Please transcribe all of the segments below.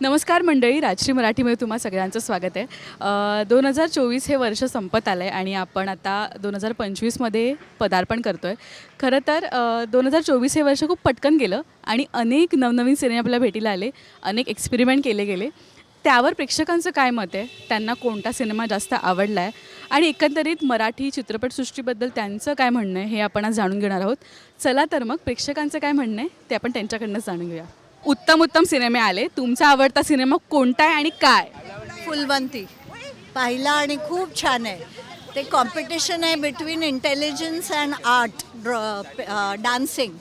नमस्कार मंडळी राजश्री मराठीमध्ये तुम्हा सगळ्यांचं स्वागत आहे. दोन हजार चोवीस हे वर्ष संपत आलं आहे आणि आपण आता दोन हजार पंचवीसमध्ये पदार्पण करतो आहे खरं तर दोन हजार चोवीस हे वर्ष खूप पटकन गेलं आणि अनेक नवनवीन सिनेमे आपल्याला भेटीला आले अनेक एक्सपेरिमेंट केले गेले. त्यावर प्रेक्षकांचं काय मत आहे? त्यांना कोणता सिनेमा जास्त आवडला आहे आणि एकंदरीत मराठी चित्रपटसृष्टीबद्दल त्यांचं काय म्हणणं आहे हे आपण आज जाणून घेणार आहोत. चला तर मग प्रेक्षकांचं काय म्हणणं आहे ते आपण त्यांच्याकडनंच जाणून घेऊया. उत्तम उत्तम सिनेमे आले. तुमचा आवडता सिनेमा कोणता आहे आणि काय? फुलवंती. पाहिला आणि खूप छान आहे. ते कॉम्पिटिशन आहे between intelligence and art dancing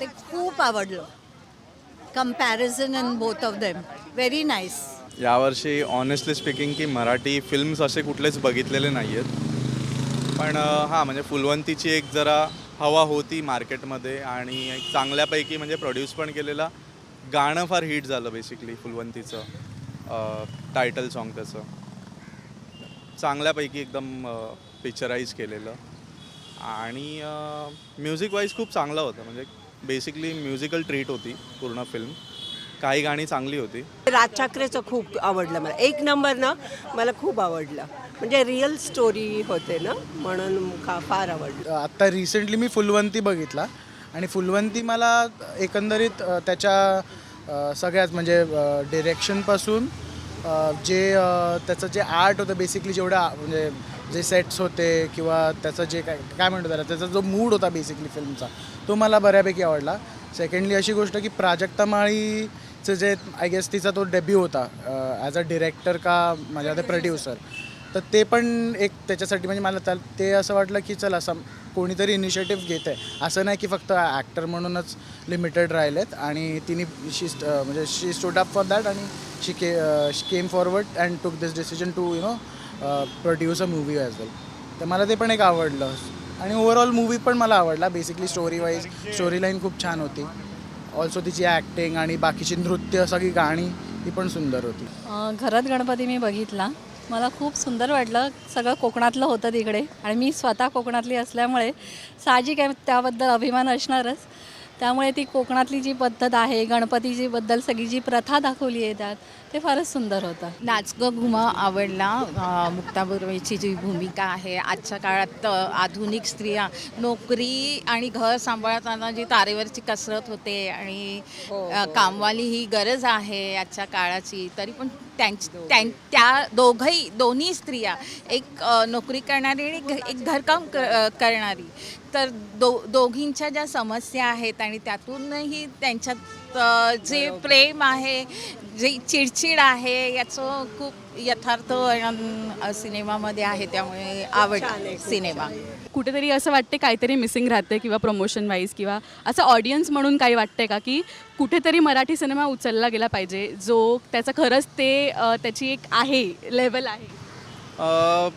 ते खूप आवडलं. Comparison in both of them very nice यावर्षी ऑनेस्टली स्पीकिंग की मराठी फिल्म्स असे कुठलेच बघितलेले नाही आहेत पण हां म्हणजे फुलवंतीची एक जरा हवा होती मार्केटमध्ये आणि एक चांगल्यापैकी म्हणजे प्रोड्यूस पण केलेला. गाणं फार हिट झालं बेसिकली फुलवंतीचं टायटल सॉन्ग त्याचं. चांगल्यापैकी एकदम पिक्चराईज केलेलं. आणि म्युझिक वाईज खूप चांगलं होतं. म्हणजे बेसिकली म्युझिकल ट्रीट होती पूर्ण फिल्म काही गाणी चांगली होती. राज ठाकरेचं खूप आवडलं मला. एक नंबर ना मला खूप आवडलं. म्हणजे रिअल स्टोरी होते ना म्हणून का फार आवडलं. आत्ता रिसेंटली मी फुलवंती बघितला. आणि फुलवंती मला एकंदरीत त्याच्या सगळ्याच म्हणजे डिरेक्शनपासून जे त्याचं जे आर्ट होतं बेसिकली जेवढं म्हणजे जे सेट्स होते किंवा त्याचं जे काय काय म्हणतो त्याला त्याचा जो मूड होता बेसिकली फिल्मचा तो मला बऱ्यापैकी आवडला. सेकंडली अशी गोष्ट की प्राजक्ता माळीचं जे आय गेस तिचा तो डेब्यू होता ॲज अ डिरेक्टर का माझ्या प्रोड्युसर तर ते पण एक त्याच्यासाठी म्हणजे मला त्या ते असं वाटलं की चल असं कोणीतरी इनिशिएटिव्ह घेत आहे असं नाही की फक्त ॲक्टर म्हणूनच लिमिटेड राहिलेत आणि तिने शी म्हणजे she stood up for that आणि she K she came forward and took this decision to you know produce a movie as well तर मला ते पण एक आवडलं. आणि ओव्हरऑल मूवी पण मला आवडला. Basically story wise story line खूप छान होती. ऑल्सो तिची ॲक्टिंग आणि बाकीची नृत्य सगळी गाणी ती पण सुंदर होती. घरात गणपती मी बघितला. मला खूप सुंदर वाटलं. सगळं कोकणातलं होतं तिकडे. आणि मी स्वतः कोकणातली असल्यामुळे साहजिक आहे त्याबद्दल अभिमान असणारच. त्यामुळे ती कोकणातली जी पद्धत आहे गणपतीची बद्दल सगळी जी प्रथा दाखवली आहे त्यात ते फारच सुंदर होतं. नाच ग घुमा आवडला. अ, मुक्ता बर्वेची जी भूमिका आहे आजच्या काळात आधुनिक स्त्रिया नोकरी आणि घर सांभाळताना जी तारेवरची कसरत होते आणि अ, कामवाली ही गरज आहे आजच्या काळाची तरी पण त्यांच त्यां त्या दोघंही दोन्ही स्त्रिया एक नोकरी करणारी आणि एक घरकाम करणारी. तर दो दोघींच्या ज्या समस्या आहेत आणि त्यातूनही त्यांच्यात जे प्रेम आहे जे चिडचिड आहे याचं खूप यथार्थ वर्णन सिनेमामध्ये आहे त्यामुळे आवडला सिनेमा. कुठेतरी असं वाटते काहीतरी मिसिंग राहते किंवा प्रमोशन वाईज किंवा असं ऑडियन्स म्हणून काही वाटते का? की कुठेतरी मराठी सिनेमा उचलला गेला पाहिजे जो त्याचं खरंच ते अ, त्याची एक आहे लेवल आहे. अ,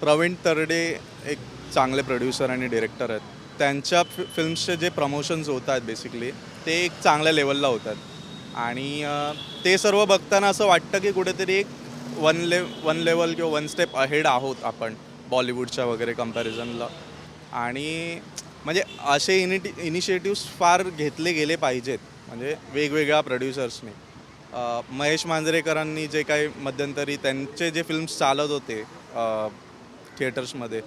प्रवीण तरडे एक चांगले प्रोड्युसर आणि डिरेक्टर आहेत. त्यांच्या फि फिल्म्सचे जे प्रमोशन्स होत आहेत बेसिकली ते एक चांगल्या लेवलला होतात. आणि ते सर्व बघताना असं वाटतं की कुठेतरी एक वन ले वन लेवल किंवा वन स्टेप अहेड आहोत आपण बॉलिवूडच्या वगैरे कम्पॅरिझनला आणि म्हणजे असे इनिटी इनिशिएटिव्स फार घेतले गेले पाहिजेत. म्हणजे वेगवेगळ्या प्रोड्युसर्सने महेश मांजरेकरांनी जे काही मध्यंतरी त्यांचे जे फिल्म्स चालत होते थिएटर्समध्ये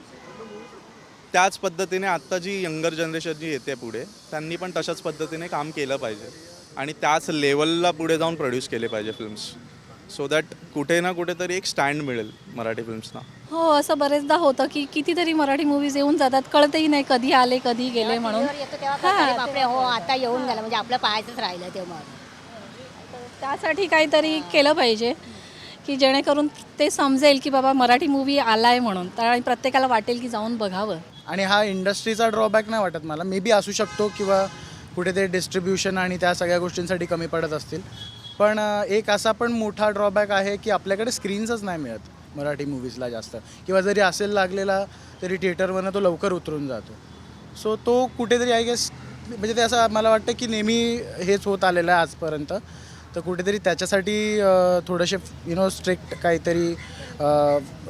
त्याच पद्धतीने आत्ता जी यंगर जनरेशन जी येते पुढे त्यांनी पण तशाच पद्धतीने काम केलं पाहिजे. आणि त्याच लेवलला पुढे जाऊन प्रोड्यूस केले पाहिजे फिल्म्स सो दॅट कुठे ना कुठेतरी एक स्टँड मिळेल मराठी फिल्म्सना हो असं बरेचदा होतं की कितीतरी मराठी मूवीज येऊन जातात. कळतही नाही कधी आले कधी गेले म्हणून. येतो तेव्हा कळतं, अरे बापरे हो आता येऊन गेला. म्हणजे आपलं पाहायचंच राहिलं तेव्हा. त्यासाठी काहीतरी केलं पाहिजे की जेणेकरून ते समजेल की बाबा मराठी मूवी आला आहे म्हणून. तर आणि प्रत्येकाला वाटेल की जाऊन बघावं. आणि हा इंडस्ट्रीचा ड्रॉबॅक नाही वाटत मला. मे बी असू शकतो किंवा कुठेतरी डिस्ट्रीब्युशन आणि त्या सगळ्या गोष्टींसाठी कमी पडत असतील. पण एक असा पण मोठा ड्रॉबॅक आहे की आपल्याकडे स्क्रीन्सच नाही मिळत मराठी मूवीजला जास्त. किंवा जरी असेल लागलेला तरी थिएटरवरनं तो लवकर उतरून जातो. सो तो कुठेतरी आय गेस म्हणजे ते असं मला वाटतं की नेहमी हेच होत आलेलं आहे आजपर्यंत. तर कुठेतरी त्याच्यासाठी थोडेसे यु नो स्ट्रिक्ट काहीतरी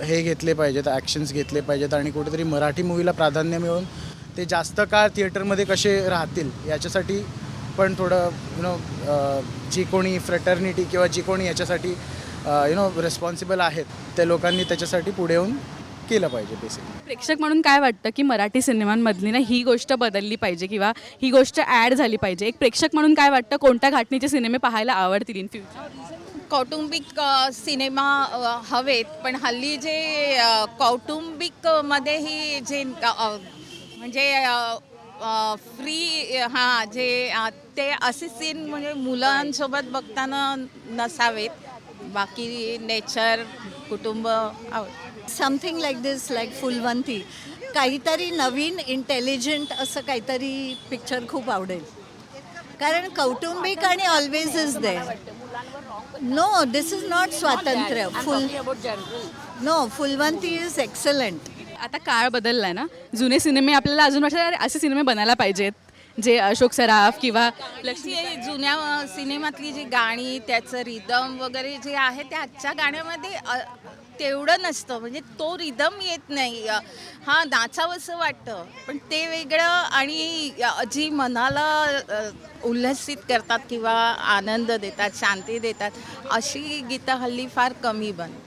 हे घेतले पाहिजेत ॲक्शन्स घेतले पाहिजेत आणि कुठेतरी मराठी मूवीला प्राधान्य मिळून ते जास्त काळ थिएटरमध्ये कसे राहतील याच्यासाठी पण थोडं यु नो जी कोणी फ्रेटर्निटी किंवा जी कोणी याच्यासाठी यु नो रिस्पॉन्सिबल आहेत त्या लोकांनी त्याच्यासाठी पुढे येऊन केलं पाहिजे बेसिकली प्रेक्षक म्हणून काय वाटतं की मराठी सिनेमांमधली ना ही गोष्ट बदलली पाहिजे किंवा ही गोष्ट ॲड झाली पाहिजे? एक प्रेक्षक म्हणून काय वाटतं कोणत्या घाटणीचे सिनेमे पाहायला आवडतील इन फ्युचर कौटुंबिक सिनेमा हवेत पण हल्ली जे कौटुंबिकमध्येही जे म्हणजे फ्री हां जे ते असे सीन म्हणजे मुलांसोबत बघताना नसावेत. बाकी नेचर कुटुंब something like this like Phulwanti. काहीतरी नवीन इंटेलिजंट असं काहीतरी पिक्चर खूप आवडेल. कारण कौटुंबिक आणि always is they know this is not स्वातंत्र्य. Full no Phulwanti is excellent आता काळ बदलला आहे ना. जुने सिनेमे आपल्याला अजून वाटतं अरे असे सिनेमे बनायला पाहिजेत. जे अशोक सराफ किंवा लक्ष्मी जी जुन्या सिनेमातली जी गाणी त्याचं रिदम वगैरे जे आहे ते आजच्या गाण्यामध्ये तेवढं नसतं. म्हणजे तो रिदम येत नाही. हां हा नाचावंसं वाटतं पण ते वेगळं आणि जी मनाला उल्हसित करतात किंवा आनंद देतात शांती देतात अशी गीतं हल्ली फार कमी बनतात.